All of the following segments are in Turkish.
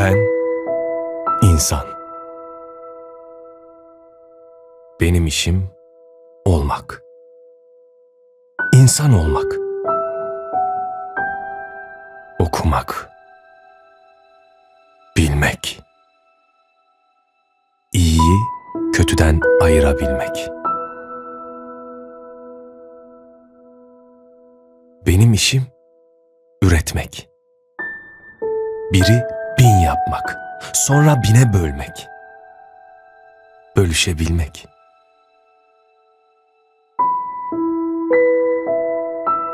Ben insan. Benim işim olmak. İnsan olmak. Okumak. Bilmek. İyiyi kötüden ayırabilmek. Benim işim üretmek. Biri bin yapmak, sonra bine bölmek. Bölüşebilmek.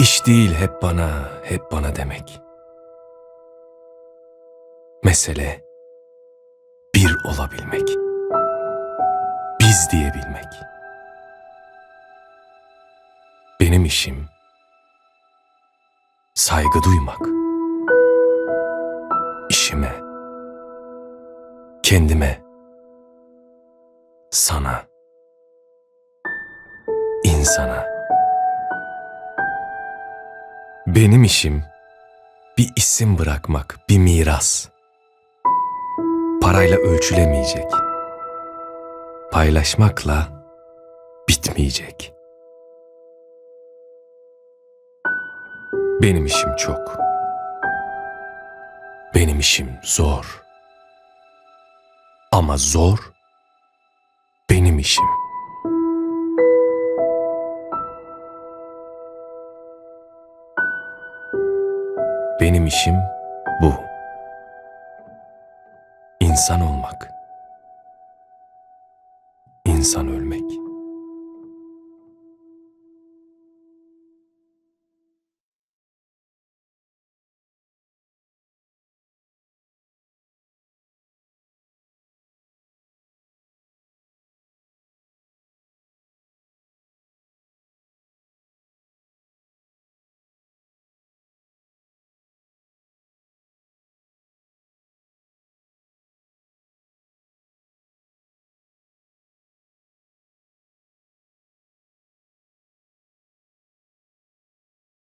İş değil hep bana, hep bana demek. Mesele bir olabilmek. Biz diyebilmek. Benim işim saygı duymak. Kendime, sana, insana. Benim işim bir isim bırakmak, bir miras. Parayla ölçülemeyecek. Paylaşmakla bitmeyecek. Benim işim çok. Benim işim zor. Ama zor benim işim. Benim işim bu. İnsan olmak. İnsan ölmek.